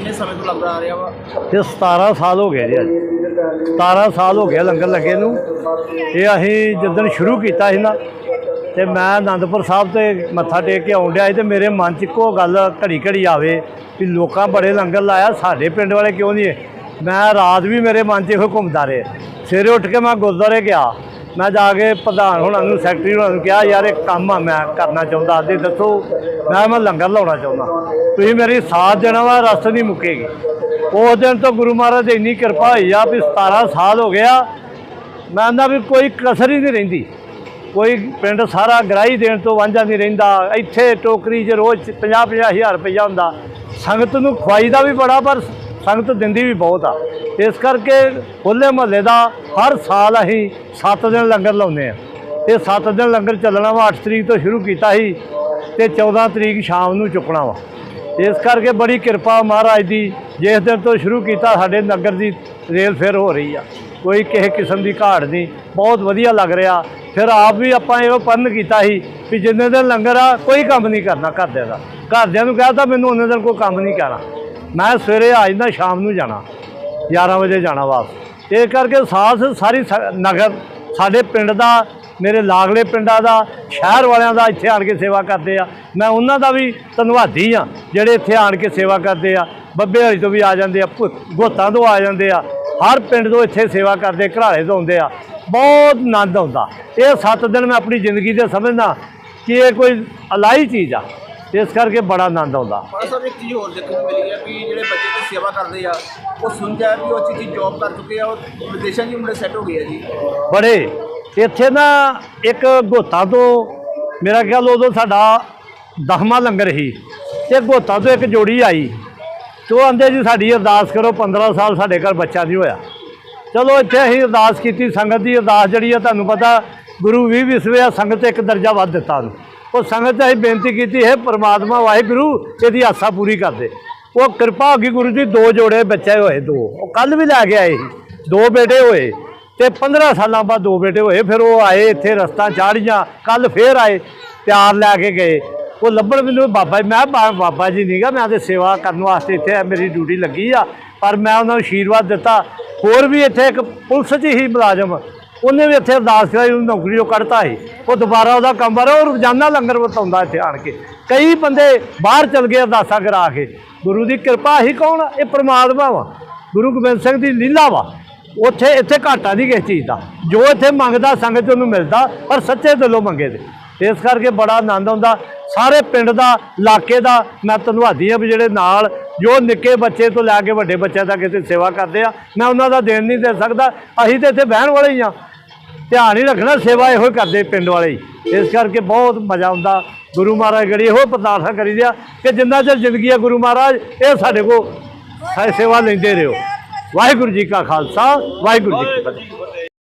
ਕਿੰਨੇ ਸਮੇਂ ਤੋਂ ਲੰਗਰ ਆ ਰਿਹਾ ਵਾ? ਤੇ 17 ਸਾਲ ਹੋ ਗਏ ਜੀ ਅੱਜ। 17 ਸਾਲ ਹੋ ਗਿਆ ਲੰਗਰ ਲੱਗੇ ਨੂੰ। ਇਹ ਅਸੀਂ ਜਦੋਂ ਸ਼ੁਰੂ ਕੀਤਾ ਸੀ ਨਾ, ਤੇ ਮੈਂ ਆਨੰਦਪੁਰ ਸਾਹਿਬ ਤੇ ਮੱਥਾ ਟੇਕ ਕੇ ਆਉਣ ਡਿਆ ਸੀ ਤੇ ਮੇਰੇ ਮਨ 'ਚ ਇੱਕੋ ਗੱਲ ਘੜੀ ਘੜੀ ਆਵੇ ਵੀ ਲੋਕਾਂ ਬੜੇ ਲੰਗਰ ਲਾਇਆ, ਸਾਡੇ ਪਿੰਡ ਵਾਲੇ ਕਿਉਂ ਨਹੀਂ ਮੈਂ ਰਾਤ ਵੀ ਮੇਰੇ ਮਨ 'ਚ ਇਹੋ ਘੁੰਮਦਾ ਰਹੇ। ਸਵੇਰੇ ਉੱਠ ਕੇ ਮੈਂ ਗੁਰਦੁਆਰੇ ਗਿਆ। ਮੈਂ ਜਾ ਕੇ ਪ੍ਰਧਾਨ ਹੋਣਾ ਨੂੰ ਸੈਕਟਰੀ ਹੋਣਾ ਨੂੰ ਕਿਹਾ, ਯਾਰ ਇੱਕ ਕੰਮ ਆ, ਮੈਂ ਕਰਨਾ ਚਾਹੁੰਦਾ ਤੇ ਦੱਸੋ। ਮੈਂ ਮੈਂ ਲੰਗਰ ਲਾਉਣਾ ਚਾਹੁੰਦਾ। ਤੁਸੀਂ ਮੇਰੀ ਸਾਥ ਦੇਣਾ ਵਾ, ਰਸਤ ਨਹੀਂ ਮੁੱਕੇਗੀ। ਉਸ ਦਿਨ ਤੋਂ ਗੁਰੂ ਮਹਾਰਾਜ ਦੀ ਇੰਨੀ ਕਿਰਪਾ ਹੋਈ ਆ ਵੀ 17 ਸਾਲ ਹੋ ਗਿਆ ਮੈਂ ਕਹਿੰਦਾ ਵੀ ਕੋਈ ਕਸਰ ਹੀ ਨਹੀਂ ਰਹਿੰਦੀ। ਕੋਈ ਪਿੰਡ ਸਾਰਾ ਗਰਾਈ ਦੇਣ ਤੋਂ ਵਾਂਝਾ ਨਹੀਂ ਰਹਿੰਦਾ। ਇੱਥੇ ਟੋਕਰੀ 'ਚ ਰੋਜ਼ 50 ਹਜ਼ਾਰ ਰੁਪਈਆ ਹੁੰਦਾ। ਸੰਗਤ ਨੂੰ ਖਵਾਈ ਦਾ ਵੀ ਬੜਾ ਪਰ ਸੰਗਤ ਦਿੰਦੀ ਵੀ ਬਹੁਤ ਆ। ਇਸ ਕਰਕੇ ਹੋਲੇ ਮਹੱਲੇ ਦਾ ਹਰ ਸਾਲ ਅਸੀਂ 7 ਦਿਨ ਲੰਗਰ ਲਾਉਂਦੇ ਆ। ਇਹ 7 ਦਿਨ ਲੰਗਰ ਚੱਲਣਾ ਵਾ 8 ਤਰੀਕ ਤੋਂ ਸ਼ੁਰੂ ਕੀਤਾ ਸੀ ਤੇ 14 ਤਰੀਕ ਸ਼ਾਮ ਨੂੰ ਚੁੱਕਣਾ ਵਾ। ਇਸ ਕਰਕੇ ਬੜੀ ਕਿਰਪਾ ਮਹਾਰਾਜ ਦੀ, ਜਿਸ ਦਿਨ ਤੋਂ ਸ਼ੁਰੂ ਕੀਤਾ ਸਾਡੇ ਨਗਰ ਦੀ ਰੇਲ ਫੇਰ ਹੋ ਰਹੀ ਆ। ਕੋਈ ਕਿਸੇ ਕਿਸਮ ਦੀ ਘਾਟ ਨਹੀਂ, ਬਹੁਤ ਵਧੀਆ ਲੱਗ ਰਿਹਾ। ਫਿਰ ਆਪ ਵੀ ਆਪਾਂ ਇਹੋ ਪਰਨ ਕੀਤਾ ਸੀ ਵੀ ਜਿੰਨੇ ਦਿਨ ਲੰਗਰ ਆ, ਕੋਈ ਕੰਮ ਨਹੀਂ ਕਰਨਾ ਘਰਦਿਆਂ ਦਾ। ਘਰਦਿਆਂ ਨੂੰ ਕਹਿਤਾ ਮੈਨੂੰ ਉਹਨੇ ਦਿਨ ਕੋਈ ਕੰਮ ਨਹੀਂ ਕਰਨਾ ਮੈਂ ਸਵੇਰੇ ਆ ਜਾਂਦਾ, ਸ਼ਾਮ ਨੂੰ ਜਾਣਾ। 11 ਵਜੇ ਜਾਣਾ ਵਾਪਸ। ਇਹ ਕਰਕੇ ਸਾਥ ਸਾਰੀ ਸ- ਨਗਰ, ਸਾਡੇ ਪਿੰਡ ਦਾ, ਮੇਰੇ ਲਾਗਲੇ ਪਿੰਡਾਂ ਦਾ, ਸ਼ਹਿਰ ਵਾਲਿਆਂ ਦਾ ਇੱਥੇ ਆਣ ਕੇ ਸੇਵਾ ਕਰਦੇ ਆ। ਮੈਂ ਉਹਨਾਂ ਦਾ ਵੀ ਧੰਨਵਾਦੀ ਆ ਜਿਹੜੇ ਇੱਥੇ ਆਣ ਕੇ ਸੇਵਾ ਕਰਦੇ ਆ। ਬੱਬੇ ਹਰੀ ਤੋਂ ਵੀ ਆ ਜਾਂਦੇ ਆ, ਭੁ- ਗੋਤਾਂ ਤੋਂ ਆ ਜਾਂਦੇ ਆ। ਹਰ ਪਿੰਡ ਤੋਂ ਇੱਥੇ ਸੇਵਾ ਕਰਦੇ, ਘਰਾਲੇ ਤੋਂ ਆਉਂਦੇ ਆ। ਬਹੁਤ ਆਨੰਦ ਆਉਂਦਾ। ਇਹ 7 ਦਿਨ ਮੈਂ ਆਪਣੀ ਜ਼ਿੰਦਗੀ ਦੇ ਸਮਝਦਾ ਕਿ ਇਹ ਕੋਈ ਅਲਾਈ ਚੀਜ਼ ਆ। ਇਸ ਕਰਕੇ ਬੜਾ ਆਨੰਦ ਆਉਂਦਾ। ਸਾਹਿਬ ਇੱਕ ਚੀਜ਼ ਹੋਰ ਦੇਖਣ ਨੂੰ ਮਿਲੀ ਹੈ ਕਿ ਜਿਹੜੇ ਬੱਚੇ ਦੀ ਸੇਵਾ ਕਰਦੇ ਆ ਉਹ ਸੁਣਦਾ ਵੀ ਉਹ ਅੱਛੀ ਜੌਬ ਕਰ ਚੁੱਕੇ ਆ ਉਹ ਵਿਦੇਸ਼ਾਂ 'ਚ ਮੁੰਡੇ ਸੈੱਟ ਹੋ ਗਏ ਆ ਜੀ। ਬੜੇ ਇੱਥੇ ਨਾ ਇੱਕ ਗੋਤਾ ਤੋਂ ਮੇਰਾ ਖਿਆਲ ਉਦੋਂ ਸਾਡਾ ਦਸਵਾਂ ਲੰਗਰ ਸੀ ਤੇ ਗੋਤਾ ਤੋਂ ਇੱਕ ਜੋੜੀ ਆਈ ਤੇ ਉਹ ਆਂਦੇ ਜੀ ਸਾਡੀ ਅਰਦਾਸ ਕਰੋ 15 ਸਾਲ ਸਾਡੇ ਘਰ ਬੱਚਾ ਨਹੀਂ ਹੋਇਆ। ਚਲੋ ਇੱਥੇ ਅਸੀਂ ਅਰਦਾਸ ਕੀਤੀ ਸੰਗਤ ਦੀ ਅਰਦਾਸ ਜਿਹੜੀ ਆ ਤੁਹਾਨੂੰ ਪਤਾ ਗੁਰੂ ਵੀ ਵਿਸਵੇ ਆ ਸੰਗਤ ਇੱਕ ਦਰਜਾ ਵੱਧ ਦਿੱਤਾ ਉਹਨੂੰ। ਉਹ ਸੰਗਤ 'ਚ ਅਸੀਂ ਬੇਨਤੀ ਕੀਤੀ ਹੈ, ਪ੍ਰਮਾਤਮਾ ਵਾਹਿਗੁਰੂ ਇਹਦੀ ਆਸਾ ਪੂਰੀ ਕਰ ਦੇ। ਉਹ ਕਿਰਪਾ ਹੋ ਗਈ ਗੁਰੂ ਜੀ, ਦੋ ਜੋੜੇ ਬੱਚੇ ਹੋਏ, ਦੋ। ਉਹ ਕੱਲ ਵੀ ਲੈ ਕੇ ਆਏ ਸੀ, ਦੋ ਬੇਟੇ ਹੋਏ ਤੇ 15 ਸਾਲਾਂ ਬਾਅਦ ਦੋ ਬੇਟੇ ਹੋਏ। ਫਿਰ ਉਹ ਆਏ ਇੱਥੇ ਰਸਤਾ ਚਾੜੀਆਂ ਕੱਲ ਫੇਰ ਆਏ, ਪਿਆਰ ਲੈ ਕੇ ਗਏ। ਉਹ ਲੱਭਣ ਮੈਨੂੰ ਬਾਬਾ ਜੀ, ਮੈਂ ਬਾਬਾ ਜੀ ਨਹੀਂਗਾ ਮੈਂ ਤੇ ਸੇਵਾ ਕਰਨ ਵਾਸਤੇ ਇੱਥੇ ਮੇਰੀ ਡਿਊਟੀ ਲੱਗੀ ਆ, ਪਰ ਮੈਂ ਉਹਨਾਂ ਨੂੰ ਆਸ਼ੀਰਵਾਦ ਦਿੱਤਾ। ਹੋਰ ਵੀ ਇੱਥੇ ਇੱਕ ਪੁਲਿਸ 'ਚ ਹੀ ਮੁਲਾਜ਼ਮ ਉਹਨੇ ਵੀ ਇੱਥੇ ਅਰਦਾਸ ਕਰਾਈ, ਉਹਨੂੰ ਨੌਕਰੀੋਂ ਕੱਢਤਾ ਸੀ। ਉਹ ਦੁਬਾਰਾ ਉਹਦਾ ਕੰਮ ਬਾਰੇ ਉਹ ਰੋਜ਼ਾਨਾ ਲੰਗਰ ਵਰਤਾਉਂਦਾ ਇੱਥੇ ਆਣ ਕੇ। ਕਈ ਬੰਦੇ ਬਾਹਰ ਚਲ ਗਏ ਅਰਦਾਸਾਂ ਕਰਾ ਕੇ। ਗੁਰੂ ਦੀ ਕਿਰਪਾ ਹੀ ਕੌਣ ਇਹ ਪ੍ਰਮਾਤਮਾ ਵਾ। ਗੁਰੂ ਗੋਬਿੰਦ ਸਿੰਘ ਦੀ ਲੀਲਾ ਵਾ। ਉੱਥੇ, ਇੱਥੇ ਘਾਟਾ ਨਹੀਂ ਕਿਸੇ ਚੀਜ਼ ਦਾ। ਜੋ ਇੱਥੇ ਮੰਗਦਾ, ਸੰਗਤ ਉਹਨੂੰ ਮਿਲਦਾ, ਪਰ ਸੱਚੇ ਦਿਲੋਂ ਮੰਗੇ ਦੇ। ਇਸ ਕਰਕੇ ਬੜਾ ਆਨੰਦ ਆਉਂਦਾ। ਸਾਰੇ ਪਿੰਡ ਦਾ, ਇਲਾਕੇ ਦਾ, ਮੈਂ ਧੰਨਵਾਦੀ ਹਾਂ ਵੀ ਜਿਹੜੇ ਨਾਲ, ਜੋ ਨਿੱਕੇ ਬੱਚੇ ਤੋਂ ਲੈ ਕੇ ਵੱਡੇ ਬੱਚਿਆਂ ਤੱਕ ਇੱਥੇ ਸੇਵਾ ਕਰਦੇ ਆ, ਮੈਂ ਉਹਨਾਂ ਦਾ ਦੇਣ ਨਹੀਂ ਦੇ ਸਕਦਾ। ਅਸੀਂ ਤੇ ਇੱਥੇ ਬਹਿਣ ਵਾਲੇ ਹੀ ਆ। ਧਿਆਨ ਹੀ ਰੱਖਣਾ, ਸੇਵਾ ਇਹੋ ਹੀ ਕਰਦੇ ਪਿੰਡ ਵਾਲੇ ਇਸ ਕਰਕੇ ਬਹੁਤ ਮਜ਼ਾ ਆਉਂਦਾ। ਗੁਰੂ ਮਹਾਰਾਜ ਗੜੀ ਇਹੋ ਪਰਦਾਸਾ ਕਰੀ ਦਿਆ ਕਿ ਜਿੰਨਾ ਚਿਰ ਜ਼ਿੰਦਗੀ ਆ ਗੁਰੂ ਮਹਾਰਾਜ, ਇਹ ਸਾਡੇ ਕੋ ਸੇਵਾ ਲੈਂਦੇ ਰਹੋ। ਵਾਹਿਗੁਰੂ ਜੀ ਕਾ ਖਾਲਸਾ, ਵਾਹਿਗੁਰੂ ਜੀ ਕੀ ਫਤਿਹ।